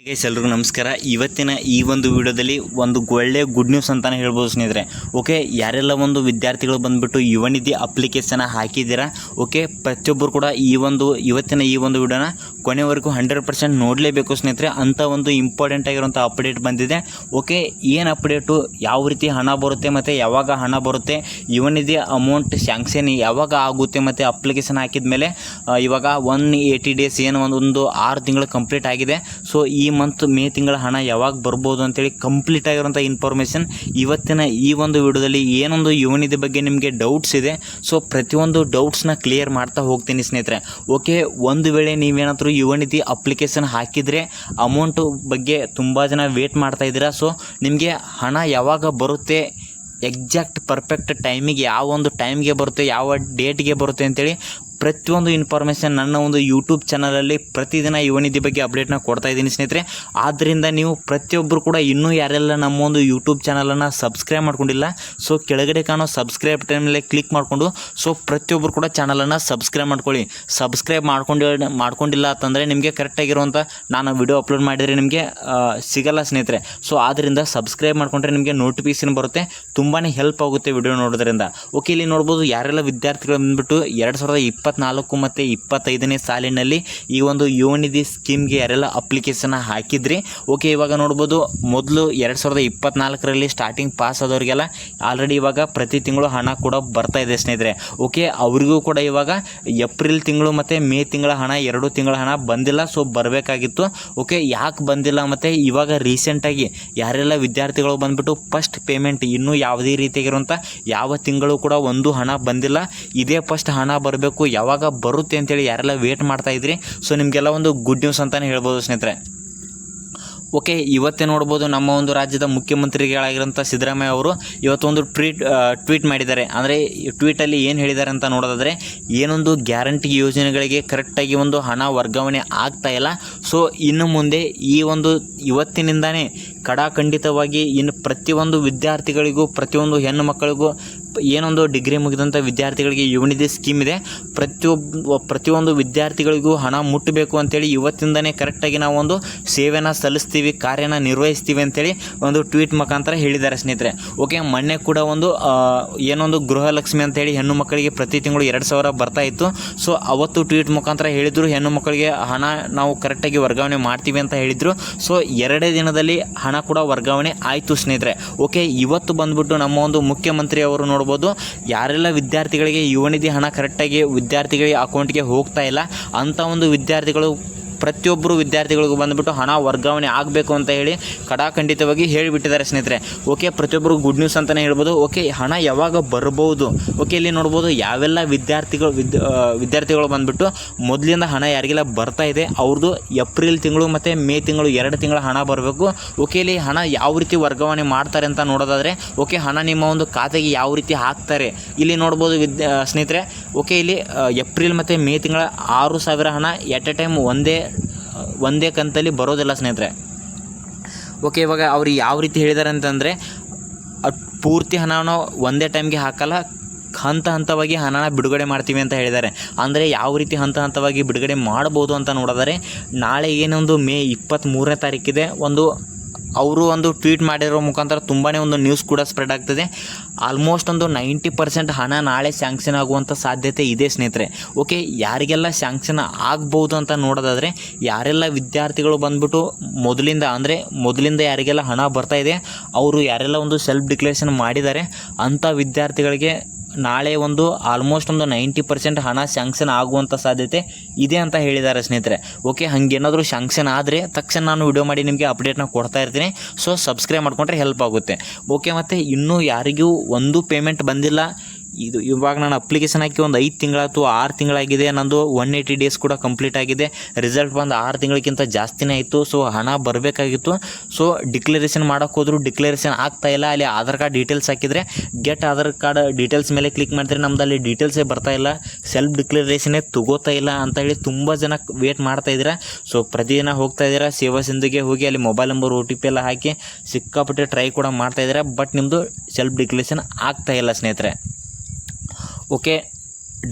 Guys ಎಲ್ರಿಗೂ ನಮಸ್ಕಾರ. ಇವತ್ತಿನ ಈ ಒಂದು ವಿಡಿಯೋದಲ್ಲಿ ಒಂದು ಒಳ್ಳೆ ಗುಡ್ ನ್ಯೂಸ್ ಅಂತಲೇ ಹೇಳ್ಬೋದು ಸ್ನೇಹಿತರೆ. ಓಕೆ ಯಾರೆಲ್ಲ ಒಂದು ವಿದ್ಯಾರ್ಥಿಗಳು ಬಂದ್ಬಿಟ್ಟು ಯುವನಿಧಿ ಅಪ್ಲಿಕೇಶನ್ ಹಾಕಿದ್ದೀರಾ? ಓಕೆ ಪ್ರತಿಯೊಬ್ಬರು ಕೂಡ ಈ ಒಂದು ಇವತ್ತಿನ ಈ ಒಂದು ವಿಡಿಯೋನ ಕೊನೆವರೆಗೂ ಹಂಡ್ರೆಡ್ ಪರ್ಸೆಂಟ್ ನೋಡಲೇಬೇಕು ಸ್ನೇಹಿತರೆ. ಅಂಥ ಒಂದು ಇಂಪಾರ್ಟೆಂಟ್ ಆಗಿರುವಂಥ ಅಪ್ಡೇಟ್ ಬಂದಿದೆ. ಓಕೆ ಏನು ಅಪ್ಡೇಟು ಯಾವ ರೀತಿ ಹಣ ಬರುತ್ತೆ ಮತ್ತು ಯಾವಾಗ ಹಣ ಬರುತ್ತೆ? ಯುವನಿಧಿ ಅಮೌಂಟ್ ಸ್ಯಾಂಕ್ಷನ್ ಯಾವಾಗ ಆಗುತ್ತೆ ಮತ್ತು ಅಪ್ಲಿಕೇಶನ್ ಹಾಕಿದ ಮೇಲೆ ಇವಾಗ ಒನ್ ಏಯ್ಟಿ ಡೇಸ್ ಏನು ಒಂದು ಒಂದು ಆರು ತಿಂಗಳು ಕಂಪ್ಲೀಟ್ ಆಗಿದೆ. ಸೊ ಈ ಮಂತ್ ಮೇ ತಿಂಗಳ ಹಣ ಯಾವಾಗ ಬರ್ಬೋದು ಅಂತೇಳಿ ಕಂಪ್ಲೀಟ್ ಆಗಿರೋಂಥ ಇನ್ಫಾರ್ಮೇಷನ್ ಇವತ್ತಿನ ಈ ಒಂದು ವಿಡಿಯೋದಲ್ಲಿ ಏನೊಂದು ಯುವನಿಧಿ ಬಗ್ಗೆ ನಿಮಗೆ ಡೌಟ್ಸ್ ಇದೆ ಸೊ ಪ್ರತಿಯೊಂದು ಡೌಟ್ಸ್ನ ಕ್ಲಿಯರ್ ಮಾಡ್ತಾ ಹೋಗ್ತೀನಿ ಸ್ನೇಹಿತರೆ. ಓಕೆ ಒಂದು ವೇಳೆ ನೀವೇನಾದರೂ ಯುವನಿಧಿ ಅಪ್ಲಿಕೇಶನ್ ಹಾಕಿದರೆ ಅಮೌಂಟು ಬಗ್ಗೆ ತುಂಬ ಜನ ವೇಟ್ ಮಾಡ್ತಾ ಇದ್ದೀರಾ ಸೊ ನಿಮಗೆ ಹಣ ಯಾವಾಗ ಬರುತ್ತೆ ಎಕ್ಸಾಕ್ಟ್ ಪರ್ಫೆಕ್ಟ್ ಟೈಮಿಗೆ ಯಾವ ಒಂದು ಟೈಮ್ಗೆ ಬರುತ್ತೆ, ಯಾವ ಡೇಟ್ಗೆ ಬರುತ್ತೆ ಅಂತೇಳಿ ಪ್ರತಿಯೊಂದು ಇನ್ಫಾರ್ಮೇಷನ್ ನನ್ನ ಒಂದು ಯೂಟ್ಯೂಬ್ ಚಾನಲಲ್ಲಿ ಪ್ರತಿದಿನ ಯುವನಿಧಿ ಬಗ್ಗೆ ಅಪ್ಡೇಟ್ನ ಕೊಡ್ತಾ ಇದ್ದೀನಿ ಸ್ನೇಹಿತರೆ. ಆದ್ದರಿಂದ ನೀವು ಪ್ರತಿಯೊಬ್ಬರು ಕೂಡ ಇನ್ನೂ ಯಾರೆಲ್ಲ ನಮ್ಮ ಒಂದು ಯೂಟ್ಯೂಬ್ ಚಾನಲನ್ನು ಸಬ್ಸ್ಕ್ರೈಬ್ ಮಾಡ್ಕೊಂಡಿಲ್ಲ ಸೊ ಕೆಳಗಡೆ ಕಾಣೋ ಸಬ್ಸ್ಕ್ರೈಬ್ ಟೈಮಲ್ಲಿ ಕ್ಲಿಕ್ ಮಾಡಿಕೊಂಡು ಸೊ ಪ್ರತಿಯೊಬ್ಬರು ಕೂಡ ಚಾನಲನ್ನು ಸಬ್ಸ್ಕ್ರೈಬ್ ಮಾಡ್ಕೊಳ್ಳಿ. ಸಬ್ಸ್ಕ್ರೈಬ್ ಮಾಡ್ಕೊಂಡು, ಮಾಡ್ಕೊಂಡಿಲ್ಲ ಅಂತಂದರೆ ನಿಮಗೆ ಕರೆಕ್ಟಾಗಿರುವಂಥ ನಾನು ವಿಡಿಯೋ ಅಪ್ಲೋಡ್ ಮಾಡಿದರೆ ನಿಮಗೆ ಸಿಗಲ್ಲ ಸ್ನೇಹಿತರೆ. ಸೊ ಆದ್ದರಿಂದ ಸಬ್ಸ್ಕ್ರೈಬ್ ಮಾಡಿಕೊಂಡ್ರೆ ನಿಮಗೆ ನೋಟಿಫಿಕೇಶನ್ ಬರುತ್ತೆ ತುಂಬಾ ಹೆಲ್ಪ್ ಆಗುತ್ತೆ ವಿಡಿಯೋ ನೋಡೋದ್ರಿಂದ. ಓಕೆ ಇಲ್ಲಿ ನೋಡ್ಬೋದು ಯಾರೆಲ್ಲ ವಿದ್ಯಾರ್ಥಿಗಳು ಬಂದುಬಿಟ್ಟು ಎರಡು ಸಾವಿರದ ಇಪ್ಪತ್ನಾಲ್ಕು ಮತ್ತು ಇಪ್ಪತ್ತೈದನೇ ಸಾಲಿನಲ್ಲಿ ಈ ಒಂದು ಯುವನಿಧಿ ಸ್ಕೀಮ್ಗೆ ಯಾರೆಲ್ಲ ಅಪ್ಲಿಕೇಶನ್ ಹಾಕಿದ್ರಿ? ಓಕೆ ಇವಾಗ ನೋಡ್ಬೋದು ಮೊದಲು ಎರಡು ಸಾವಿರದ ಇಪ್ಪತ್ನಾಲ್ಕರಲ್ಲಿ ಸ್ಟಾರ್ಟಿಂಗ್ ಪಾಸ್ ಆದವರಿಗೆಲ್ಲ ಆಲ್ರೆಡಿ ಇವಾಗ ಪ್ರತಿ ತಿಂಗಳು ಹಣ ಕೂಡ ಬರ್ತಾ ಇದೆ ಸ್ನೇಹಿತರೆ. ಓಕೆ ಅವರಿಗೂ ಕೂಡ ಇವಾಗ ಏಪ್ರಿಲ್ ತಿಂಗಳು ಮತ್ತು ಮೇ ತಿಂಗಳ ಹಣ, ಎರಡು ತಿಂಗಳ ಹಣ ಬಂದಿಲ್ಲ ಸೊ ಬರಬೇಕಾಗಿತ್ತು. ಓಕೆ ಯಾಕೆ ಬಂದಿಲ್ಲ ಮತ್ತು ಇವಾಗ ರೀಸೆಂಟಾಗಿ ಯಾರೆಲ್ಲ ವಿದ್ಯಾರ್ಥಿಗಳು ಬಂದ್ಬಿಟ್ಟು ಫಸ್ಟ್ ಪೇಮೆಂಟ್ ಇನ್ನೂ ಯಾವುದೇ ರೀತಿಯಾಗಿರುವಂಥ ಯಾವ ತಿಂಗಳು ಕೂಡ ಒಂದು ಹಣ ಬಂದಿಲ್ಲ. ಇದೇ ಫಸ್ಟ್ ಹಣ ಬರಬೇಕು ಯಾವಾಗ ಬರುತ್ತೆ ಅಂತೇಳಿ ಯಾರೆಲ್ಲ ವೇಟ್ ಮಾಡ್ತಾ ಇದ್ರಿ? ಸೊ ನಿಮಗೆಲ್ಲ ಒಂದು ಗುಡ್ ನ್ಯೂಸ್ ಅಂತಲೇ ಹೇಳ್ಬೋದು ಸ್ನೇಹಿತರೆ. ಓಕೆ ಇವತ್ತೇ ನೋಡ್ಬೋದು ನಮ್ಮ ಒಂದು ರಾಜ್ಯದ ಮುಖ್ಯಮಂತ್ರಿಗಳಾಗಿರೋಂಥ ಸಿದ್ದರಾಮಯ್ಯ ಅವರು ಇವತ್ತೊಂದು ಟ್ವೀಟ್ ಟ್ವೀಟ್ ಮಾಡಿದ್ದಾರೆ. ಅಂದರೆ ಟ್ವೀಟಲ್ಲಿ ಏನು ಹೇಳಿದ್ದಾರೆ ಅಂತ ನೋಡೋದಾದರೆ, ಏನೊಂದು ಗ್ಯಾರಂಟಿ ಯೋಜನೆಗಳಿಗೆ ಕರೆಕ್ಟಾಗಿ ಒಂದು ಹಣ ವರ್ಗಾವಣೆ ಆಗ್ತಾ ಇಲ್ಲ. ಸೊ ಇನ್ನು ಮುಂದೆ ಈ ಒಂದು ಇವತ್ತಿನಿಂದಾನೇ ಕಡಾಖಂಡಿತವಾಗಿ ಇನ್ನು ಪ್ರತಿಯೊಂದು ವಿದ್ಯಾರ್ಥಿಗಳಿಗೂ, ಪ್ರತಿಯೊಂದು ಹೆಣ್ಣು ಮಕ್ಕಳಿಗೂ ಏನೊಂದು ಡಿಗ್ರಿ ಮುಗಿದಂಥ ವಿದ್ಯಾರ್ಥಿಗಳಿಗೆ ಯುವನಿಧಿ ಸ್ಕೀಮ್ ಇದೆ. ಪ್ರತಿಯೊಬ್ಬ ಪ್ರತಿಯೊಂದು ವಿದ್ಯಾರ್ಥಿಗಳಿಗೂ ಹಣ ಮುಟ್ಟಬೇಕು ಅಂತೇಳಿ ಇವತ್ತಿಂದನೇ ಕರೆಕ್ಟಾಗಿ ನಾವು ಒಂದು ಸೇವೆನ ಸಲ್ಲಿಸ್ತೀವಿ, ಕಾರ್ಯನ ನಿರ್ವಹಿಸ್ತೀವಿ ಅಂತೇಳಿ ಒಂದು ಟ್ವೀಟ್ ಮುಖಾಂತರ ಹೇಳಿದ್ದಾರೆ ಸ್ನೇಹಿತರೆ. ಓಕೆ ಮೊನ್ನೆ ಕೂಡ ಒಂದು ಏನೊಂದು ಗೃಹಲಕ್ಷ್ಮಿ ಅಂತೇಳಿ ಹೆಣ್ಣು ಮಕ್ಕಳಿಗೆ ಪ್ರತಿ ತಿಂಗಳು ಎರಡು ಸಾವಿರ ಬರ್ತಾ ಇತ್ತು. ಸೊ ಅವತ್ತು ಟ್ವೀಟ್ ಮುಖಾಂತರ ಹೇಳಿದರು, ಹೆಣ್ಣು ಮಕ್ಕಳಿಗೆ ಹಣ ನಾವು ಕರೆಕ್ಟಾಗಿ ವರ್ಗಾವಣೆ ಮಾಡ್ತೀವಿ ಅಂತ ಹೇಳಿದರು. ಸೊ ಎರಡೇ ದಿನದಲ್ಲಿ ಹಣ ಕೂಡ ವರ್ಗಾವಣೆ ಆಯಿತು ಸ್ನೇಹಿತರೆ. ಓಕೆ ಇವತ್ತು ಬಂದ್ಬಿಟ್ಟು ನಮ್ಮ ಒಂದು ಮುಖ್ಯಮಂತ್ರಿ ಅವರು ನೋಡ್ಬೋದು. ಯಾರೆಲ್ಲ ವಿದ್ಯಾರ್ಥಿಗಳಿಗೆ ಯುವನಿಧಿ ಹಣ ಕರೆಕ್ಟಾಗಿ ವಿದ್ಯಾರ್ಥಿಗಳಿಗೆ ಅಕೌಂಟ್ಗೆ ಹೋಗ್ತಾ ಇಲ್ಲ ಅಂಥ ಒಂದು ವಿದ್ಯಾರ್ಥಿಗಳು ಪ್ರತಿಯೊಬ್ಬರು ವಿದ್ಯಾರ್ಥಿಗಳಿಗೂ ಬಂದುಬಿಟ್ಟು ಹಣ ವರ್ಗಾವಣೆ ಆಗಬೇಕು ಅಂತ ಹೇಳಿ ಕಡಾಖಂಡಿತವಾಗಿ ಹೇಳಿಬಿಟ್ಟಿದ್ದಾರೆ ಸ್ನೇಹಿತರೆ. ಓಕೆ ಪ್ರತಿಯೊಬ್ಬರು ಗುಡ್ ನ್ಯೂಸ್ ಅಂತಲೇ ಹೇಳ್ಬೋದು. ಓಕೆ, ಹಣ ಯಾವಾಗ ಬರ್ಬೋದು? ಓಕೆ, ಇಲ್ಲಿ ನೋಡ್ಬೋದು ಯಾವೆಲ್ಲ ವಿದ್ಯಾರ್ಥಿಗಳು ವಿದ್ ವಿದ್ಯಾರ್ಥಿಗಳು ಬಂದುಬಿಟ್ಟು ಮೊದಲಿಂದ ಹಣ ಯಾರಿಗೆಲ್ಲ ಬರ್ತಾ ಇದೆ ಅವ್ರದ್ದು ಏಪ್ರಿಲ್ ತಿಂಗಳು ಮತ್ತು ಮೇ ತಿಂಗಳು ಎರಡು ತಿಂಗಳ ಹಣ ಬರಬೇಕು. ಓಕೆ, ಇಲ್ಲಿ ಹಣ ಯಾವ ರೀತಿ ವರ್ಗಾವಣೆ ಮಾಡ್ತಾರೆ ಅಂತ ನೋಡೋದಾದರೆ, ಓಕೆ, ಹಣ ನಿಮ್ಮ ಒಂದು ಖಾತೆಗೆ ಯಾವ ರೀತಿ ಹಾಕ್ತಾರೆ? ಇಲ್ಲಿ ನೋಡ್ಬೋದು ವಿದ್ಯಾ ಸ್ನೇಹಿತರೆ ಓಕೆ ಇಲ್ಲಿ ಏಪ್ರಿಲ್ ಮತ್ತು ಮೇ ತಿಂಗಳ ಆರು ಸಾವಿರ ಹಣ ಎಟ್ ಎ ಟೈಮ್ ಒಂದೇ ಒಂದೇ ಕಂತಲ್ಲಿ ಬರೋದಿಲ್ಲ ಸ್ನೇಹಿತರೆ. ಓಕೆ ಇವಾಗ ಅವ್ರು ಯಾವ ರೀತಿ ಹೇಳಿದ್ದಾರೆ ಅಂತಂದರೆ ಪೂರ್ತಿ ಹಣನೂ ಒಂದೇ ಟೈಮ್ಗೆ ಹಾಕಲ್ಲ, ಹಂತ ಹಂತವಾಗಿ ಹಣನ ಬಿಡುಗಡೆ ಮಾಡ್ತೀವಿ ಅಂತ ಹೇಳಿದ್ದಾರೆ ಅಂದರೆ ಯಾವ ರೀತಿ ಹಂತ ಹಂತವಾಗಿ ಬಿಡುಗಡೆ ಮಾಡ್ಬೋದು ಅಂತ ನೋಡಿದರೆ, ನಾಳೆ ಏನೊಂದು ಮೇ ಇಪ್ಪತ್ತ್ಮೂರನೇ ತಾರೀಕಿದೆ, ಒಂದು ಅವರು ಒಂದು ಟ್ವೀಟ್ ಮಾಡಿರೋ ಮುಖಾಂತರ ತುಂಬಾ ಒಂದು ನ್ಯೂಸ್ ಕೂಡ ಸ್ಪ್ರೆಡ್ ಆಗ್ತದೆ. ಆಲ್ಮೋಸ್ಟ್ ಒಂದು ನೈಂಟಿ ಪರ್ಸೆಂಟ್ ಹಣ ನಾಳೆ ಸ್ಯಾಂಕ್ಷನ್ ಆಗುವಂಥ ಸಾಧ್ಯತೆ ಇದೆ ಸ್ನೇಹಿತರೆ. ಓಕೆ ಯಾರಿಗೆಲ್ಲ ಸ್ಯಾಂಕ್ಷನ್ ಆಗ್ಬೋದು ಅಂತ ನೋಡೋದಾದರೆ, ಯಾರೆಲ್ಲ ವಿದ್ಯಾರ್ಥಿಗಳು ಬಂದ್ಬಿಟ್ಟು ಮೊದಲಿಂದ ಅಂದರೆ ಮೊದಲಿಂದ ಯಾರಿಗೆಲ್ಲ ಹಣ ಬರ್ತಾ ಇದೆ, ಅವರು ಯಾರೆಲ್ಲ ಒಂದು ಸೆಲ್ಫ್ ಡಿಕ್ಲೇರೇಷನ್ ಮಾಡಿದ್ದಾರೆ, ಅಂಥ ವಿದ್ಯಾರ್ಥಿಗಳಿಗೆ ನಾಳೆ ಒಂದು ಆಲ್ಮೋಸ್ಟ್ ಒಂದು ನೈಂಟಿ ಪರ್ಸೆಂಟ್ ಹಣ ಸ್ಯಾಂಕ್ಷನ್ ಆಗುವಂಥ ಸಾಧ್ಯತೆ ಇದೆ ಅಂತ ಹೇಳಿದ್ದಾರೆ ಸ್ನೇಹಿತರೆ. ಓಕೆ ಹಾಗೇನಾದರೂ ಶಾಂಕ್ಷನ್ ಆದರೆ ತಕ್ಷಣ ನಾನು ವಿಡಿಯೋ ಮಾಡಿ ನಿಮಗೆ ಅಪ್ಡೇಟ್ನ ಕೊಡ್ತಾ ಇರ್ತೀನಿ. ಸೊ ಸಬ್ಸ್ಕ್ರೈಬ್ ಮಾಡಿಕೊಂಡ್ರೆ ಹೆಲ್ಪ್ ಆಗುತ್ತೆ. ಓಕೆ ಮತ್ತು ಇನ್ನೂ ಯಾರಿಗೂ ಒಂದು ಪೇಮೆಂಟ್ ಬಂದಿಲ್ಲ. ಇದು ಇವಾಗ ನಾನು ಅಪ್ಲಿಕೇಶನ್ ಹಾಕಿ ಒಂದು ಐದು ತಿಂಗಳಾಯ್ತು ಆರು ತಿಂಗಳಾಗಿದೆ ನಂದು ಒನ್ ಏಯ್ಟಿ ಡೇಸ್ ಕೂಡ ಕಂಪ್ಲೀಟ್ ಆಗಿದೆ. ರಿಸಲ್ಟ್ ಬಂದು ಆರು ತಿಂಗಳಿಗಿಂತ ಜಾಸ್ತಿನೇ ಆಯಿತು ಸೊ ಹಣ ಬರಬೇಕಾಗಿತ್ತು. ಸೊ ಡಿಕ್ಲರೇಷನ್ ಮಾಡೋಕೆ ಹೋದರೂ ಡಿಕ್ಲರೇಷನ್ ಆಗ್ತಾ ಇಲ್ಲ. ಅಲ್ಲಿ ಆಧಾರ್ ಕಾರ್ಡ್ ಡೀಟೇಲ್ಸ್ ಹಾಕಿದರೆ ಗೆಟ್ ಆಧಾರ್ ಕಾರ್ಡ್ ಡೀಟೇಲ್ಸ್ ಮೇಲೆ ಕ್ಲಿಕ್ ಮಾಡಿದ್ರೆ ನಮ್ದು ಅಲ್ಲಿ ಡೀಟೇಲ್ಸೇ ಬರ್ತಾ ಇಲ್ಲ. ಸೆಲ್ಫ್ ಡಿಕ್ಲರೇಷನ್ನೇ ತಗೋತಾ ಇಲ್ಲ ಅಂತ ಹೇಳಿ ತುಂಬ ಜನ ವೇಟ್ ಮಾಡ್ತಾ ಇದ್ದೀರಾ. ಸೊ ಪ್ರತಿದಿನ ಹೋಗ್ತಾ ಇದ್ದೀರಾ. ಸೇವಾ ಸಿಂಧುಗೆ ಹೋಗಿ ಅಲ್ಲಿ mobile number O T P ಎಲ್ಲ ಹಾಕಿ ಸಿಕ್ಕಾಪಟ್ಟೆ ಟ್ರೈ ಕೂಡ ಮಾಡ್ತಾ ಇದ್ದೀರಾ. ಬಟ್ ನಿಮ್ಮದು ಸೆಲ್ಫ್ ಡಿಕ್ಲರೇಷನ್ ಆಗ್ತಾ ಇಲ್ಲ ಸ್ನೇಹಿತರೆ. ಓಕೆ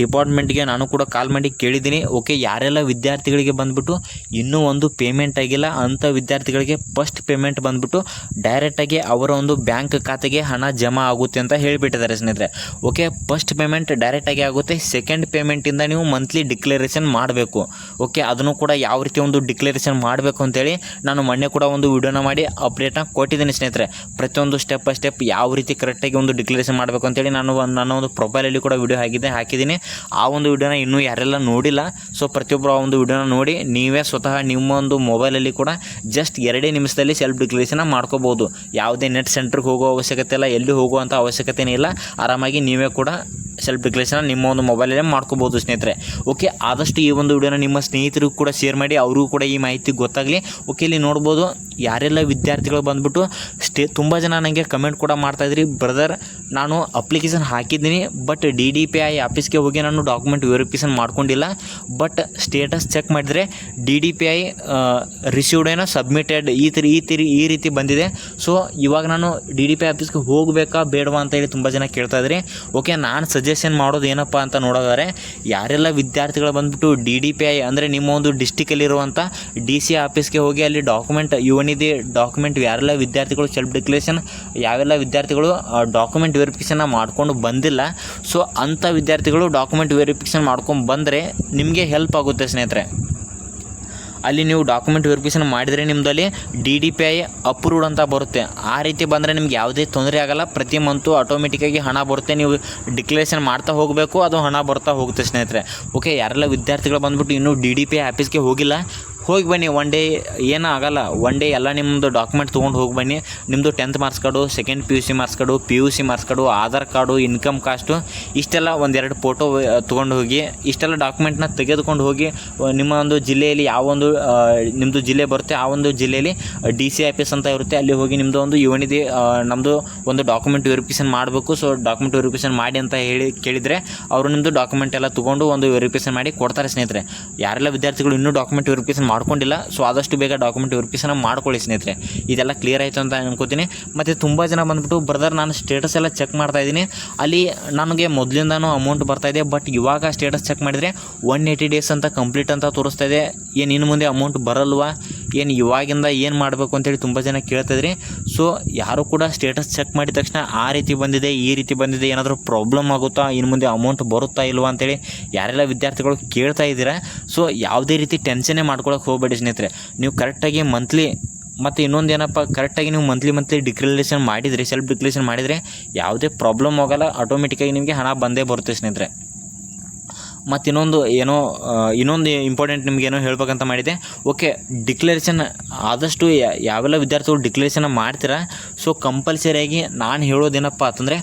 ಡಿಪಾರ್ಟ್ಮೆಂಟ್ಗೆ ನಾನು ಕೂಡ ಕಾಲ್ ಮಾಡಿ ಕೇಳಿದ್ದೀನಿ. ಓಕೆ ಯಾರೆಲ್ಲ ವಿದ್ಯಾರ್ಥಿಗಳಿಗೆ ಬಂದುಬಿಟ್ಟು ಇನ್ನೂ ಒಂದು ಪೇಮೆಂಟ್ ಆಗಿಲ್ಲ, ಅಂಥ ವಿದ್ಯಾರ್ಥಿಗಳಿಗೆ ಫಸ್ಟ್ ಪೇಮೆಂಟ್ ಬಂದುಬಿಟ್ಟು ಡೈರೆಕ್ಟಾಗಿ ಅವರ ಒಂದು ಬ್ಯಾಂಕ್ ಖಾತೆಗೆ ಹಣ ಜಮಾ ಆಗುತ್ತೆ ಅಂತ ಹೇಳಿಬಿಟ್ಟಿದ್ದಾರೆ ಸ್ನೇಹಿತರೆ. ಓಕೆ ಫಸ್ಟ್ ಪೇಮೆಂಟ್ ಡೈರೆಕ್ಟಾಗಿ ಆಗುತ್ತೆ ಸೆಕೆಂಡ್ ಪೇಮೆಂಟಿಂದ ನೀವು ಮಂತ್ಲಿ ಡಿಕ್ಲರೇಷನ್ ಮಾಡಬೇಕು. ಓಕೆ ಅದನ್ನು ಕೂಡ ಯಾವ ರೀತಿ ಒಂದು ಡಿಕ್ಲರೇಷನ್ ಮಾಡಬೇಕು ಅಂತೇಳಿ ನಾನು ಮೊನ್ನೆ ಕೂಡ ಒಂದು ವಿಡಿಯೋನ ಮಾಡಿ ಅಪ್ಡೇಟ್ನ ಕೊಟ್ಟಿದ್ದೀನಿ ಸ್ನೇಹಿತರೆ. ಪ್ರತಿಯೊಂದು ಸ್ಟೆಪ್ ಬೈ ಸ್ಟೆಪ್ ಯಾವ ರೀತಿ ಕರೆಕ್ಟಾಗಿ ಒಂದು ಡಿಕ್ಲರೇಷನ್ ಮಾಡಬೇಕು ಅಂತೇಳಿ ನಾನು ನನ್ನ ಒಂದು ಪ್ರೊಫೈಲಲ್ಲಿ ಕೂಡ ವಿಡಿಯೋ ಹಾಕಿದ್ದೆ ಹಾಕಿದ್ದೀನಿ. ಆ ಒಂದು ವಿಡಿಯೋನ ಇನ್ನೂ ಯಾರೆಲ್ಲ ನೋಡಿಲ್ಲ ಸೊ ಪ್ರತಿಯೊಬ್ಬರು ಆ ಒಂದು ವಿಡಿಯೋನ ನೋಡಿ, ನೀವೇ ಸ್ವತಃ ನಿಮ್ಮ ಒಂದು ಮೊಬೈಲಲ್ಲಿ ಕೂಡ ಜಸ್ಟ್ ಎರಡೇ ನಿಮಿಷದಲ್ಲಿ ಸೆಲ್ಫ್ ಡಿಕ್ಲರೇಷನ್ ಮಾಡ್ಕೋಬೋದು. ಯಾವುದೇ ನೆಟ್ ಸೆಂಟ್ರಿಗೆ ಹೋಗೋ ಅವಶ್ಯಕತೆ ಇಲ್ಲ, ಎಲ್ಲಿ ಹೋಗುವಂಥ ಅವಶ್ಯಕತೆನೇ ಇಲ್ಲ. ಆರಾಮಾಗಿ ನೀವೇ ಕೂಡ ಸೆಲ್ಫ್ ಡಿಕ್ಲರೇಷನ್ ನಿಮ್ಮ ಒಂದು ಮೊಬೈಲಲ್ಲೇ ಮಾಡ್ಕೋಬೋದು ಸ್ನೇಹಿತರೆ. ಓಕೆ ಆದಷ್ಟು ಈ ಒಂದು ವಿಡಿಯೋನ ನಿಮ್ಮ ಸ್ನೇಹಿತರಿಗೂ ಕೂಡ ಶೇರ್ ಮಾಡಿ, ಅವರಿಗೂ ಕೂಡ ಈ ಮಾಹಿತಿ ಗೊತ್ತಾಗಲಿ. ಓಕೆ ಇಲ್ಲಿ ನೋಡ್ಬೋದು, ಯಾರೆಲ್ಲ ವಿದ್ಯಾರ್ಥಿಗಳು ಬಂದ್ಬಿಟ್ಟು ಸ್ಟೇ, ತುಂಬ ಜನ ನನಗೆ ಕಮೆಂಟ್ ಕೂಡ ಮಾಡ್ತಾಯಿದ್ರಿ ಬ್ರದರ್ ನಾನು ಅಪ್ಲಿಕೇಶನ್ ಹಾಕಿದ್ದೀನಿ but D D P I ಆಫೀಸ್ಗೆ ನಾನು ಡಾಕ್ಯುಮೆಂಟ್ ವೆರಿಫಿಕೇಷನ್ ಮಾಡ್ಕೊಂಡಿಲ್ಲ ಬಟ್ ಸ್ಟೇಟಸ್ ಚೆಕ್ ಮಾಡಿದರೆ D D P I received ಏನೋ ಸಬ್ಮಿಟೆಡ್ ಈ ತಿರಿ ಈ ತಿರಿ, ಈ ರೀತಿ ಬಂದಿದೆ. ಸೊ ಇವಾಗ ನಾನು ಡಿ ಡಿ ಪಿ ಐ ಆಫೀಸ್ಗೆ ಹೋಗಬೇಕಾ, ಬೇಡವಾ ಅಂತ ಹೇಳಿ ತುಂಬ ಜನ ಕೇಳ್ತಾ ಇದ್ರಿ. ಓಕೆ ನಾನು ಸಜೆಷನ್ ಮಾಡೋದು ಏನಪ್ಪ ಅಂತ ನೋಡೋದಾದರೆ, ಯಾರೆಲ್ಲ ವಿದ್ಯಾರ್ಥಿಗಳು ಬಂದುಬಿಟ್ಟು ಡಿ ಡಿ ಪಿ ಐ ಅಂದರೆ ನಿಮ್ಮ ಒಂದು ಡಿಸ್ಟಿಕಲ್ಲಿರುವಂಥ ಡಿ ಸಿ ಆಫೀಸ್ಗೆ ಹೋಗಿ ಅಲ್ಲಿ ಡಾಕ್ಯುಮೆಂಟ್ ಇವನಿದೆ ಡಾಕ್ಯುಮೆಂಟ್ ಯಾರೆಲ್ಲ ವಿದ್ಯಾರ್ಥಿಗಳು ಸೆಲ್ಫ್ ಡಿಕ್ಲೇಷನ್ ಯಾವೆಲ್ಲ ವಿದ್ಯಾರ್ಥಿಗಳು ಡಾಕ್ಯುಮೆಂಟ್ ವೆರಿಫಿಕೇಷನ್ನ ಮಾಡ್ಕೊಂಡು ಬಂದಿಲ್ಲ. ಸೊ ಅಂಥ ವಿದ್ಯಾರ್ಥಿಗಳು ಡಾಕ್ಯುಮೆಂಟ್ ವೆರಿಫಿಕೇಷನ್ ಮಾಡ್ಕೊಂಡು ಬಂದರೆ ನಿಮಗೆ ಹೆಲ್ಪ್ ಆಗುತ್ತೆ ಸ್ನೇಹಿತರೆ. ಅಲ್ಲಿ ನೀವು ಡಾಕ್ಯುಮೆಂಟ್ ವೆರಿಫಿಕೇಷನ್ ಮಾಡಿದರೆ ನಿಮ್ಮದಲ್ಲಿ D D P I approved ಅಂತ ಬರುತ್ತೆ. ಆ ರೀತಿ ಬಂದರೆ ನಿಮ್ಗೆ ಯಾವುದೇ ತೊಂದರೆ ಆಗಲ್ಲ. ಪ್ರತಿ ಮಂತು ಆಟೋಮೆಟಿಕ್ಕಾಗಿ ಹಣ ಬರುತ್ತೆ. ನೀವು ಡಿಕ್ಲರೇಷನ್ ಮಾಡ್ತಾ ಹೋಗಬೇಕು, ಅದು ಹಣ ಬರ್ತಾ ಹೋಗುತ್ತೆ ಸ್ನೇಹಿತರೆ. ಓಕೆ ಯಾರೆಲ್ಲ ವಿದ್ಯಾರ್ಥಿಗಳು ಬಂದ್ಬಿಟ್ಟು ಇನ್ನೂ ಡಿ ಡಿ ಪಿ ಐ ಆಫೀಸ್ಗೆ ಹೋಗಿಲ್ಲ ಹೋಗಿ ಬನ್ನಿ ಒನ್ ಡೇ ಏನೂ ಆಗಲ್ಲ. ಒನ್ ಡೇ ಎಲ್ಲ ನಿಮ್ಮದು ಡಾಕ್ಯುಮೆಂಟ್ ತೊಗೊಂಡು ಹೋಗಿ ಬನ್ನಿ. ನಿಮ್ಮದು tenth marks card second P U C marks card P U C marks card Aadhaar card income caste ಇಷ್ಟೆಲ್ಲ ಒಂದೆರಡು ಫೋಟೋ ತೊಗೊಂಡು ಹೋಗಿ, ಇಷ್ಟೆಲ್ಲ ಡಾಕ್ಯುಮೆಂಟ್ನ ತೆಗೆದುಕೊಂಡು ಹೋಗಿ ನಿಮ್ಮ ಒಂದು ಜಿಲ್ಲೆಯಲ್ಲಿ ಯಾವ ಒಂದು ನಿಮ್ಮದು ಜಿಲ್ಲೆ ಬರುತ್ತೆ, ಆ ಒಂದು ಜಿಲ್ಲೆಯಲ್ಲಿ ಡಿ ಸಿ ಆಫೀಸ್ ಅಂತ ಇರುತ್ತೆ, ಅಲ್ಲಿ ಹೋಗಿ ನಿಮ್ಮದು ಒಂದು ಯುವನಿಧಿ ನಮ್ಮದು ಒಂದು ಡಾಕ್ಯುಮೆಂಟ್ ವೆರಿಫಿಕೇಷನ್ ಮಾಡಬೇಕು. ಸೊ ಡಾಕ್ಯುಮೆಂಟ್ ವೆರಿಫಿಕೇಷನ್ ಮಾಡಿ ಅಂತ ಹೇಳಿ ಕೇಳಿದರೆ, ಅವರು ನಿಮ್ಮದು ಡಾಕ್ಯುಮೆಂಟ್ ಎಲ್ಲ ತೊಗೊಂಡು ಒಂದು ವೆರಿಫಿಕೇಷನ್ ಮಾಡಿ ಕೊಡ್ತಾರೆ ಸ್ನೇಹಿತರೆ. ಯಾರೆಲ್ಲ ವಿದ್ಯಾರ್ಥಿಗಳು ಇನ್ನೂ ಡಾಕ್ಯುಮೆಂಟ್ ವೆರಿಫಿಕೇಷನ್ ಮಾಡ್ಕೊಂಡಿಲ್ಲ. ಸೊ ಆದಷ್ಟು ಬೇಗ ಡಾಕ್ಯುಮೆಂಟ್ ವೆರಿಫಿಕೇಷನ್ ಮಾಡ್ಕೊಳ್ಳಿ ಸ್ನೇಹಿತರೆ. ಇದೆಲ್ಲ ಕ್ಲಿಯರ್ ಆಯಿತು ಅಂತ ಅನ್ಕೋತೀನಿ. ಮತ್ತು ತುಂಬ ಜನ ಬಂದ್ಬಿಟ್ಟು ಬ್ರದರ್ ನಾನು ಸ್ಟೇಟಸ್ ಎಲ್ಲ ಚೆಕ್ ಮಾಡ್ತಾ ಇದ್ದೀನಿ. ಅಲ್ಲಿ ನನಗೆ ಮೊದಲಿಂದನೂ ಅಮೌಂಟ್ ಬರ್ತಾ ಇದೆ ಬಟ್ ಇವಾಗ ಸ್ಟೇಟಸ್ ಚೆಕ್ ಮಾಡಿದರೆ ಒನ್ ಏಯ್ಟಿ ಡೇಸ್ ಅಂತ ಕಂಪ್ಲೀಟ್ ಅಂತ ತೋರಿಸ್ತಾ ಇದೆ. ಏನು ಇನ್ನು ಮುಂದೆ ಅಮೌಂಟ್ ಬರಲ್ವಾ? ಏನು ಇವಾಗಿಂದ ಏನು ಮಾಡಬೇಕು ಅಂತೇಳಿ ತುಂಬ ಜನ ಕೇಳ್ತಾಯಿದ್ರಿ ಸೊ ಯಾರು ಕೂಡ ಸ್ಟೇಟಸ್ ಚೆಕ್ ಮಾಡಿದ ತಕ್ಷಣ ಆ ರೀತಿ ಬಂದಿದೆ, ಈ ರೀತಿ ಬಂದಿದೆ, ಏನಾದರೂ ಪ್ರಾಬ್ಲಮ್ ಆಗುತ್ತಾ ಇನ್ನು ಮುಂದೆ ಅಮೌಂಟ್ ಬರುತ್ತಾ ಇಲ್ವಾ ಅಂತೇಳಿ ಯಾರೆಲ್ಲ ವಿದ್ಯಾರ್ಥಿಗಳು ಕೇಳ್ತಾ ಇದ್ದೀರಾ? ಸೊ ಯಾವುದೇ ರೀತಿ ಟೆನ್ಷನ್ನೇ ಮಾಡ್ಕೊಳಕ್ಕೆ ಹೋಗಬೇಡಿ ಸ್ನೇಹಿತರೆ. ನೀವು ಕರೆಕ್ಟಾಗಿ ಮಂತ್ಲಿ ಮತ್ತು ಇನ್ನೊಂದು ಏನಪ್ಪ ಕರೆಕ್ಟಾಗಿ ನೀವು ಮಂತ್ಲಿ ಮಂತ್ಲಿ ಡಿಕ್ಲರೇಷನ್ ಮಾಡಿದರೆ ಸೆಲ್ಫ್ ಡಿಕ್ಲರೇಷನ್ ಮಾಡಿದರೆ ಯಾವುದೇ ಪ್ರಾಬ್ಲಮ್ ಆಗೋಲ್ಲ ಆಟೋಮೆಟಿಕ್ಕಾಗಿ ನಿಮಗೆ ಹಣ ಬಂದೇ ಬರುತ್ತೆ ಸ್ನೇಹಿತರೆ. ಮತ್ತು ಇನ್ನೊಂದು ಏನೋ ಇನ್ನೊಂದು ಇಂಪಾರ್ಟೆಂಟ್ ನಿಮಗೇನೋ ಹೇಳ್ಬೇಕಂತ ಮಾಡಿದೆ. ಓಕೆ ಡಿಕ್ಲರೇಷನ್ ಆದಷ್ಟು ಯಾವೆಲ್ಲ ವಿದ್ಯಾರ್ಥಿಗಳು ಡಿಕ್ಲರೇಷನ್ ಮಾಡ್ತೀರಾ? ಸೊ ಕಂಪಲ್ಸರಿಯಾಗಿ ನಾನು ಹೇಳೋದೇನಪ್ಪ ಅಂತಂದರೆ,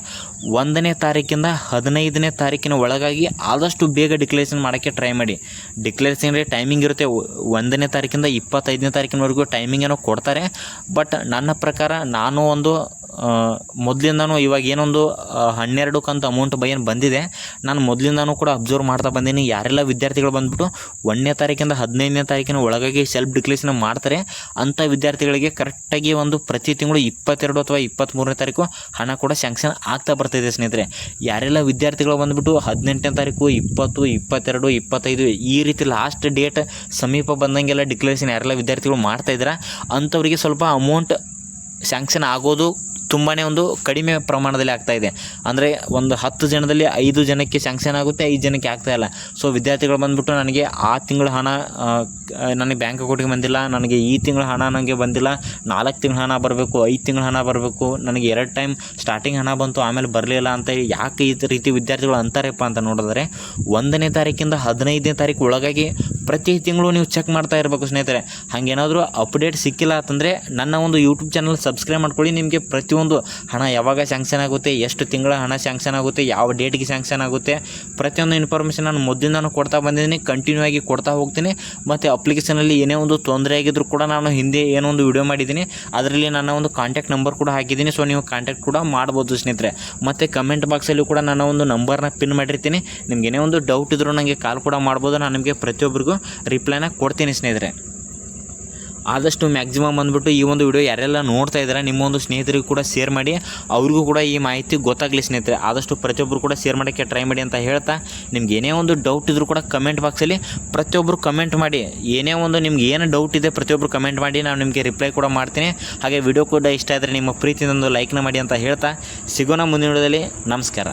ಒಂದನೇ ತಾರೀಕಿಂದ ಹದಿನೈದನೇ ತಾರೀಕಿನ ಒಳಗಾಗಿ ಆದಷ್ಟು ಬೇಗ ಡಿಕ್ಲರೇಷನ್ ಮಾಡೋಕ್ಕೆ ಟ್ರೈ ಮಾಡಿ. ಡಿಕ್ಲರೇಷನ್ ಟೈಮಿಂಗ್ ಇರುತ್ತೆ. ಒಂದನೇ ತಾರೀಕಿಂದ ಇಪ್ಪತ್ತೈದನೇ ತಾರೀಕಿನವರೆಗೂ ಟೈಮಿಂಗ್ ಏನೋ ಕೊಡ್ತಾರೆ. ಬಟ್ ನನ್ನ ಪ್ರಕಾರ, ನಾನು ಒಂದು ಮೊದಲಿಂದನೂ ಇವಾಗ ಏನೊಂದು ಹನ್ನೆರಡು ಕಂತು ಅಮೌಂಟ್ ಬೈ ಏನು ಬಂದಿದೆ, ನಾನು ಮೊದಲಿಂದನೂ ಕೂಡ ಅಬ್ಸರ್ವ್ ಮಾಡ್ತಾ ಬಂದೀನಿ. ಯಾರೆಲ್ಲ ವಿದ್ಯಾರ್ಥಿಗಳು ಬಂದ್ಬಿಟ್ಟು ಒಂದನೇ ತಾರೀಕಿಂದ ಹದಿನೈದನೇ ತಾರೀಕಿನ ಒಳಗಾಗಿ ಸೆಲ್ಫ್ ಡಿಕ್ಲೇಷನ್ ಮಾಡ್ತಾರೆ, ಅಂಥ ವಿದ್ಯಾರ್ಥಿಗಳಿಗೆ ಕರೆಕ್ಟಾಗಿ ಒಂದು ಪ್ರತಿ ತಿಂಗಳು ಇಪ್ಪತ್ತೆರಡು ಅಥವಾ ಇಪ್ಪತ್ತ್ಮೂರನೇ ತಾರೀಕು ಹಣ ಕೂಡ ಸ್ಯಾಂಕ್ಷನ್ ಆಗ್ತಾ ಬರ್ತಾಯಿದೆ ಸ್ನೇಹಿತರೆ. ಯಾರೆಲ್ಲ ವಿದ್ಯಾರ್ಥಿಗಳು ಬಂದ್ಬಿಟ್ಟು ಹದಿನೆಂಟನೇ ತಾರೀಕು, ಇಪ್ಪತ್ತು, ಇಪ್ಪತ್ತೆರಡು, ಇಪ್ಪತ್ತೈದು ಈ ರೀತಿ ಲಾಸ್ಟ್ ಡೇಟ್ ಸಮೀಪ ಬಂದಂಗೆಲ್ಲ ಡಿಕ್ಲೇಷನ್ ಯಾರೆಲ್ಲ ವಿದ್ಯಾರ್ಥಿಗಳು ಮಾಡ್ತಾಯಿದ್ದಾರೆ ಅಂಥವ್ರಿಗೆ ಸ್ವಲ್ಪ ಅಮೌಂಟ್ ಸ್ಯಾಂಕ್ಷನ್ ಆಗೋದು ತುಂಬಾ ಒಂದು ಕಡಿಮೆ ಪ್ರಮಾಣದಲ್ಲಿ ಆಗ್ತಾ ಇದೆ. ಅಂದರೆ ಒಂದು ಹತ್ತು ಜನದಲ್ಲಿ ಐದು ಜನಕ್ಕೆ ಸ್ಯಾಂಕ್ಷನ್ ಆಗುತ್ತೆ, ಐದು ಜನಕ್ಕೆ ಆಗ್ತಾ ಇಲ್ಲ. ಸೊ ವಿದ್ಯಾರ್ಥಿಗಳು ಬಂದ್ಬಿಟ್ಟು ನನಗೆ ಆ ತಿಂಗಳ ಹಣ ನನಗೆ ಬ್ಯಾಂಕ್ ಅಕೌಂಟಿಗೆ ಬಂದಿಲ್ಲ, ನನಗೆ ಈ ತಿಂಗಳ ಹಣ ನನಗೆ ಬಂದಿಲ್ಲ, ನಾಲ್ಕು ತಿಂಗಳ ಹಣ ಬರಬೇಕು, ಐದು ತಿಂಗಳ ಹಣ ಬರಬೇಕು, ನನಗೆ ಎರಡು ಟೈಮ್ ಸ್ಟಾರ್ಟಿಂಗ್ ಹಣ ಬಂತು, ಆಮೇಲೆ ಬರಲಿಲ್ಲ ಅಂತ ಯಾಕೆ ಈ ರೀತಿ ವಿದ್ಯಾರ್ಥಿಗಳು ಅಂತಾರಪ್ಪ ಅಂತ ನೋಡಿದ್ರೆ, ಒಂದನೇ ತಾರೀಕಿಂದ ಹದಿನೈದನೇ ತಾರೀಕು ಒಳಗಾಗಿ ಪ್ರತಿ ತಿಂಗಳು ನೀವು ಚೆಕ್ ಮಾಡ್ತಾ ಇರಬೇಕು ಸ್ನೇಹಿತರೆ. ಹಾಗೇನಾದರೂ ಅಪ್ಡೇಟ್ ಸಿಕ್ಕಿಲ್ಲ ಅಂತಂದರೆ ನನ್ನ ಒಂದು ಯೂಟ್ಯೂಬ್ ಚಾನಲ್ ಸಬ್ಸ್ಕ್ರೈಬ್ ಮಾಡ್ಕೊಳ್ಳಿ. ನಿಮಗೆ ಪ್ರತಿಯೊಂದು ಹಣ ಯಾವಾಗ ಸ್ಯಾಂಕ್ಷನ್ ಆಗುತ್ತೆ, ಎಷ್ಟು ತಿಂಗಳ ಹಣ ಸ್ಯಾಂಕ್ಷನ್ ಆಗುತ್ತೆ, ಯಾವ ಡೇಟ್ಗೆ ಸ್ಯಾಂಕ್ಷನ್ ಆಗುತ್ತೆ, ಪ್ರತಿಯೊಂದು ಇನ್ಫಾರ್ಮೇಷನ್ ನಾನು ಮೊದಲಿಂದನೂ ಕೊಡ್ತಾ ಬಂದಿದ್ದೀನಿ. ಕಂಟಿನ್ಯೂ ಆಗಿ ಕೊಡ್ತಾ ಹೋಗ್ತೀನಿ. ಮತ್ತು ಅಪ್ಲಿಕೇಶನಲ್ಲಿ ಏನೇ ಒಂದು ತೊಂದರೆ ಆಗಿದ್ರು ಕೂಡ ನಾನು ಹಿಂದೆ ಏನೋ ಒಂದು ವಿಡಿಯೋ ಮಾಡಿದ್ದೀನಿ. ಅದರಲ್ಲಿ ನನ್ನ ಒಂದು ಕಾಂಟ್ಯಾಕ್ಟ್ ನಂಬರ್ ಕೂಡ ಹಾಕಿದ್ದೀನಿ. ಸೊ ನೀವು ಕಾಂಟ್ಯಾಕ್ಟ್ ಕೂಡ ಮಾಡ್ಬೋದು ಸ್ನೇಹಿತರೆ. ಮತ್ತು ಕಮೆಂಟ್ ಬಾಕ್ಸಲ್ಲಿ ಕೂಡ ನನ್ನ ಒಂದು ನಂಬರ್ನ ಪಿನ್ ಮಾಡಿರ್ತೀನಿ. ನಿಮ್ಗೆ ಏನೇ ಒಂದು ಡೌಟ್ ಇದ್ರೂ ನನಗೆ ಕಾಲ್ ಕೂಡ ಮಾಡ್ಬೋದು. ನಾನು ನಿಮಗೆ ಪ್ರತಿಯೊಬ್ಬರಿಗೂ ರಿಪ್ಲೈನ ಕೊಡ್ತೀನಿ ಸ್ನೇಹಿತರೆ. ಆದಷ್ಟು ಮ್ಯಾಕ್ಸಿಮಮ್ ಬಂದುಬಿಟ್ಟು ಈ ಒಂದು ವಿಡಿಯೋ ಯಾರೆಲ್ಲ ನೋಡ್ತಾ ಇದ್ದಾರೆ ನಿಮ್ಮ ಒಂದು ಸ್ನೇಹಿತರಿಗೂ ಕೂಡ ಶೇರ್ ಮಾಡಿ, ಅವ್ರಿಗೂ ಕೂಡ ಈ ಮಾಹಿತಿ ಗೊತ್ತಾಗಲಿ ಸ್ನೇಹಿತರೆ. ಆದಷ್ಟು ಪ್ರತಿಯೊಬ್ಬರು ಕೂಡ ಶೇರ್ ಮಾಡೋಕ್ಕೆ ಟ್ರೈ ಮಾಡಿ ಅಂತ ಹೇಳ್ತಾ, ನಿಮ್ಗೆ ಏನೇ ಒಂದು ಡೌಟ್ ಇದ್ರೂ ಕೂಡ ಕಮೆಂಟ್ ಬಾಕ್ಸಲ್ಲಿ ಪ್ರತಿಯೊಬ್ಬರು ಕಮೆಂಟ್ ಮಾಡಿ. ಏನೇ ಒಂದು ನಿಮ್ಗೆ ಏನು ಡೌಟ್ ಇದೆ ಪ್ರತಿಯೊಬ್ಬರು ಕಮೆಂಟ್ ಮಾಡಿ, ನಾನು ನಿಮಗೆ ರಿಪ್ಲೈ ಕೂಡ ಮಾಡ್ತೀನಿ. ಹಾಗೆ ವಿಡಿಯೋ ಕೂಡ ಇಷ್ಟ ಆದರೆ ನಿಮ್ಮ ಪ್ರೀತಿಯಿಂದ ಒಂದು ಲೈಕ್ನ ಮಾಡಿ ಅಂತ ಹೇಳ್ತಾ, ಸಿಗೋಣ ಮುಂದಿನ ವಿಡಿಯೋದಲ್ಲಿ ನಮಸ್ಕಾರ.